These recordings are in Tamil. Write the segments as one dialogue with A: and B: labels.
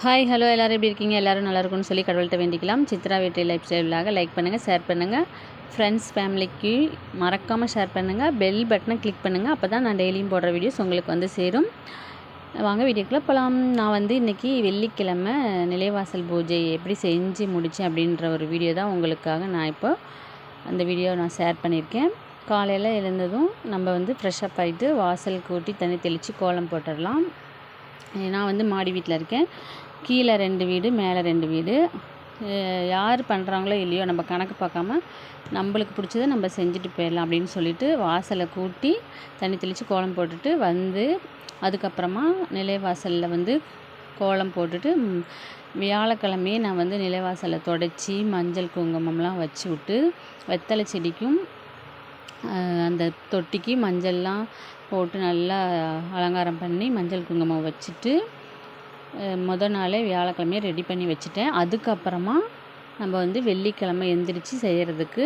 A: ஹாய் ஹலோ எல்லோரும் எப்படி இருக்கீங்க? எல்லோரும் நல்லா இருக்கும்னு சொல்லி கடவுள்கிட்ட வேண்டிக்கலாம். சித்ரா வெற்றி லைஃப் ஸ்டைலாக லைக் பண்ணுங்கள் ஷேர் பண்ணுங்கள் ஃப்ரெண்ட்ஸ் ஃபேமிலிக்கு மறக்காமல் ஷேர் பண்ணுங்கள் பெல் பட்டனை கிளிக் பண்ணுங்கள் அப்போ தான் நான் டெய்லியும் போடுற வீடியோஸ் உங்களுக்கு வந்து சேரும். வாங்க வீடியோக்குள்ளே போகலாம் நான் வந்து இன்றைக்கி வெள்ளிக்கிழமை நிலைவாசல் பூஜை எப்படி செஞ்சு முடித்தேன் அப்படின்ற ஒரு வீடியோ தான் உங்களுக்காக நான் இப்போ அந்த வீடியோ நான் ஷேர் பண்ணியிருக்கேன். காலையில் எழுந்ததும் நம்ம வந்து ஃப்ரெஷ்ஷப் ஆகிட்டு வாசல் கூட்டி தண்ணி தெளித்து கோலம் போட்டுடலாம். நான் வந்து மாடி வீட்டில் இருக்கேன். கீழே ரெண்டு வீடு மேலே ரெண்டு வீடு. யார் பண்ணுறாங்களோ இல்லையோ நம்ம கணக்கு பார்க்காம நம்மளுக்கு பிடிச்சத நம்ம செஞ்சுட்டு போயிடலாம் அப்படின்னு சொல்லிட்டு வாசலை கூட்டி தண்ணி தெளித்து கோலம் போட்டுட்டு வந்து அதுக்கப்புறமா நிலைவாசலில் வந்து கோலம் போட்டுட்டு வியாழக்கிழமையே நான் வந்து நிலைவாசலை தொடச்சி மஞ்சள் குங்குமம்லாம் வச்சு விட்டு வெத்தலை செடிக்கும் அந்த தொட்டிக்கு மஞ்சள்லாம் போட்டு நல்லா அலங்காரம் பண்ணி மஞ்சள் குங்குமம் வச்சுட்டு மொதல் நாளே வியாழக்கிழமையே ரெடி பண்ணி வச்சுட்டேன். அதுக்கப்புறமா நம்ம வந்து வெள்ளிக்கிழமை எந்திரிச்சு செய்கிறதுக்கு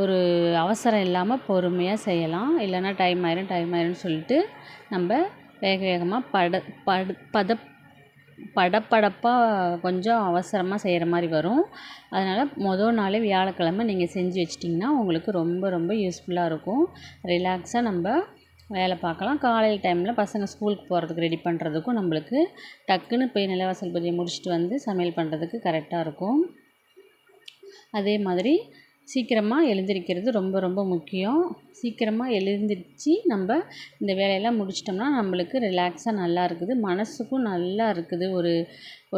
A: ஒரு அவசரம் இல்லாமல் பொறுமையாக செய்யலாம். இல்லைன்னா டைம் ஆயிரும் டைம் ஆயிரும்னு சொல்லிட்டு நம்ம வேக வேகமாக பட படு பத படப்படப்பாக கொஞ்சம் அவசரமாக செய்கிற மாதிரி வரும். அதனால் மொதல் நாளே வியாழக்கிழமை நீங்கள் செஞ்சு வச்சிட்டிங்கன்னா உங்களுக்கு ரொம்ப ரொம்ப யூஸ்ஃபுல்லாக இருக்கும். ரிலாக்ஸாக நம்ம வேலை பார்க்கலாம். காலையில் டைமில் பசங்க ஸ்கூலுக்கு போகிறதுக்கு ரெடி பண்ணுறதுக்கும் நம்மளுக்கு டக்குன்னு போய் நிலவாசல் பூஜையை முடிச்சுட்டு வந்து சமையல் பண்ணுறதுக்கு கரெக்டாக இருக்கும். அதே மாதிரி சீக்கிரமாக எழுந்திரிக்கிறது ரொம்ப ரொம்ப முக்கியம். சீக்கிரமாக எழுந்திரிச்சு நம்ம இந்த வேலையெல்லாம் முடிச்சிட்டோம்னா நம்மளுக்கு ரிலாக்ஸாக நல்லா இருக்குது. மனசுக்கும் நல்லா இருக்குது. ஒரு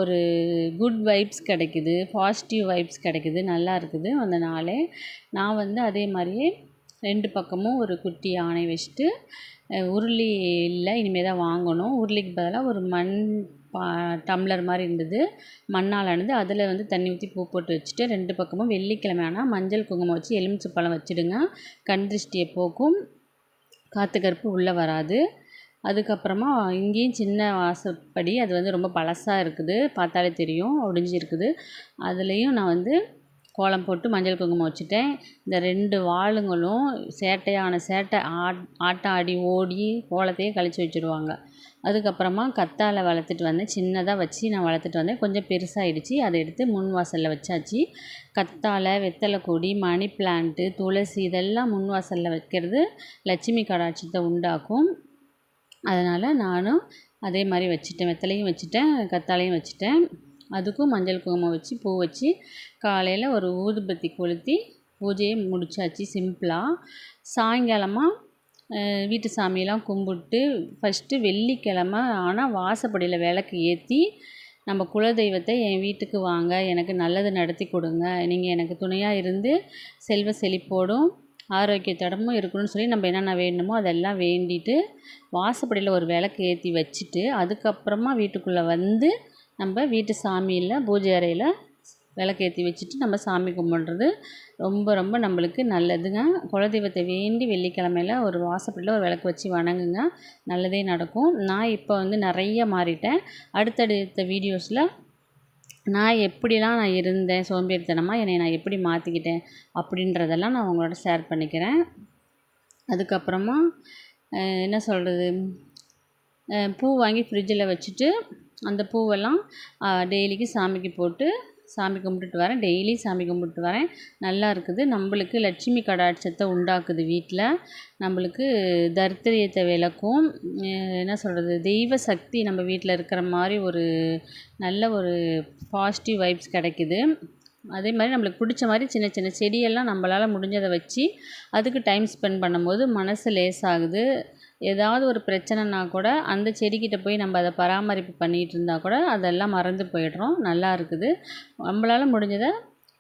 A: ஒரு குட் வைப்ஸ் கிடைக்குது. பாசிட்டிவ் வைப்ஸ் கிடைக்குது. நல்லா இருக்குது. அந்த நாளே நான் வந்து அதே மாதிரியே ரெண்டு பக்கமும் ஒரு குட்டி யானை வச்சுட்டு உருளி இல்லை இனிமேல் தான் வாங்கணும். உருளிக்கு பதிலாக ஒரு மண் பா டம்ளர் மாதிரி இருந்தது. மண்ணால் ஆனது அதில் வந்து தண்ணி ஊற்றி பூ போட்டு வச்சுட்டு ரெண்டு பக்கமும் வெள்ளிக்கிழமை ஆனால் மஞ்சள் குங்குமம் வச்சு எலுமிச்சை பழம் வச்சுடுங்க. கண் திருஷ்டியை போக்கும். காற்று கருப்பு உள்ளே வராது. அதுக்கப்புறமா இங்கேயும் சின்ன வாசப்படி அது வந்து ரொம்ப பழசாக இருக்குது. பார்த்தாலே தெரியும் ஒடிஞ்சிருக்குது. அதுலேயும் நான் வந்து கோலம் போட்டு மஞ்சள் குங்குமம் வச்சுட்டேன். இந்த ரெண்டு வாளுங்களும் சேட்டையான சேட்டை ஆட் ஆட்டம் ஆடி ஓடி கோலத்தையே கழித்து வச்சுருவாங்க அதுக்கப்புறமா கத்தாழை வளர்த்துட்டு வந்தேன். சின்னதாக வச்சு நான் வளர்த்துட்டு வந்தேன். கொஞ்சம் பெருசாகிடுச்சி அதை எடுத்து முன் வாசலில் வச்சாச்சு. கத்தாழை வெத்தலை கொடி மணி பிளான்ட்டு துளசி இதெல்லாம் முன் வாசலில் வைக்கிறது லட்சுமி கடாட்சத்தை உண்டாக்கும். அதனால் நானும் அதே மாதிரி வச்சுட்டேன். வெத்தலையும் வச்சுட்டேன் கத்தாழையும் வச்சுட்டேன். அதுக்கும் மஞ்சள் குங்குமம் வச்சு பூ வச்சு காலையில் ஒரு ஊதுபத்தி கொளுத்தி பூஜையை முடிச்சாச்சு. சிம்பிளாக சாயங்காலமாக வீட்டு சாமியெல்லாம் கும்பிட்டு ஃபஸ்ட்டு வெள்ளிக்கிழம ஆனால் வாசப்படியில் விளக்கு ஏற்றி நம்ம குலதெய்வத்தை என் வீட்டுக்கு வாங்க எனக்கு நல்லது நடத்தி கொடுங்க. நீங்கள் எனக்கு துணையாக இருந்து செல்வ செழிப்போடும் ஆரோக்கியத்தோடமும் இருக்கணும்னு சொல்லி நம்ம என்னென்ன வேணுமோ அதெல்லாம் வேண்டிட்டு வாசப்படியில் ஒரு விளக்கு ஏற்றி வச்சுட்டு அதுக்கப்புறமா வீட்டுக்குள்ளே வந்து நம்ம வீட்டு சாமியில் பூஜை அறையில் விளக்கேற்றி வச்சுட்டு நம்ம சாமி கும்பிட்றது ரொம்ப ரொம்ப நம்மளுக்கு நல்லதுங்க. குலதெய்வத்தை வேண்டி வெள்ளிக்கிழமையில ஒரு வாசப்படியில் ஒரு விளக்கு வச்சு வணங்குங்க. நல்லதே நடக்கும். நான் இப்போ வந்து நிறைய மாறிட்டேன். அடுத்தடுத்த வீடியோஸில் நான் எப்படிலாம் நான் இருந்தேன் சோம்பேறித்தனமாக என்னை நான் எப்படி மாற்றிக்கிட்டேன் அப்படின்றதெல்லாம் நான் உங்களோட ஷேர் பண்ணிக்கிறேன். அதுக்கப்புறமா என்ன சொல்கிறது பூ வாங்கி ஃப்ரிட்ஜில் வச்சுட்டு அந்த பூவெல்லாம் டெய்லிக்கு சாமிக்கு போட்டு சாமி கும்பிட்டுட்டு வரேன். டெய்லி சாமி கும்பிட்டு வரேன். நல்லா இருக்குது. நம்மளுக்கு லட்சுமி கடாட்சத்தை உண்டாக்குது வீட்டில் நம்மளுக்கு தரித்திரியத்தை விளக்கும். என்ன சொல்கிறது தெய்வ சக்தி நம்ம வீட்டில் இருக்கிற மாதிரி ஒரு நல்ல ஒரு பாசிட்டிவ் வைப்ஸ் கிடைக்குது. அதே மாதிரி நம்மளுக்கு பிடிச்ச மாதிரி சின்ன சின்ன செடியெல்லாம் நம்மளால் முடிஞ்சதை வச்சு அதுக்கு டைம் ஸ்பெண்ட் பண்ணும்போது மனசு ஆகுது ஏதாவது ஒரு பிரச்சனைனா கூட அந்த செடிக்கிட்ட போய் நம்ம அதை பராமரிப்பு பண்ணிகிட்டு இருந்தால் கூட அதெல்லாம் மறந்து போயிடுறோம். நல்லா இருக்குது. நம்மளால் முடிஞ்சதை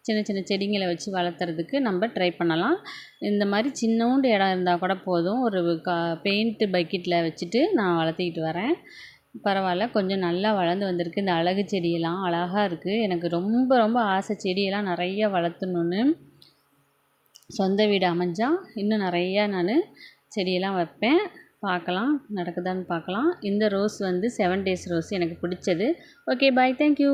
A: சின்ன சின்ன செடிங்களை வச்சு வளர்த்துறதுக்கு நம்ம ட்ரை பண்ணலாம். இந்த மாதிரி சின்னோண்டு இடம் இருந்தால் கூட போதும். ஒரு கா பெயிண்ட்டு பக்கெட்டில் வச்சுட்டு நான் வளர்த்திக்கிட்டு வரேன். பரவாயில்ல. கொஞ்சம் நல்லா வளர்ந்து வந்திருக்கு. இந்த அழகு செடியெல்லாம் அழகாக இருக்குது எனக்கு ரொம்ப ரொம்ப ஆசை செடியெல்லாம் நிறையா வளர்த்துணுன்னு சொந்த வீடு அமைஞ்சால் இன்னும் நிறையா நான் செடியெல்லாம் வைப்பேன். பார்க்கலாம் நடக்குதான்னு பார்க்கலாம். இந்த ரோஸ் வந்து செவன் டேஸ் ரோஸ் எனக்கு பிடிச்சது. Okay bye thank you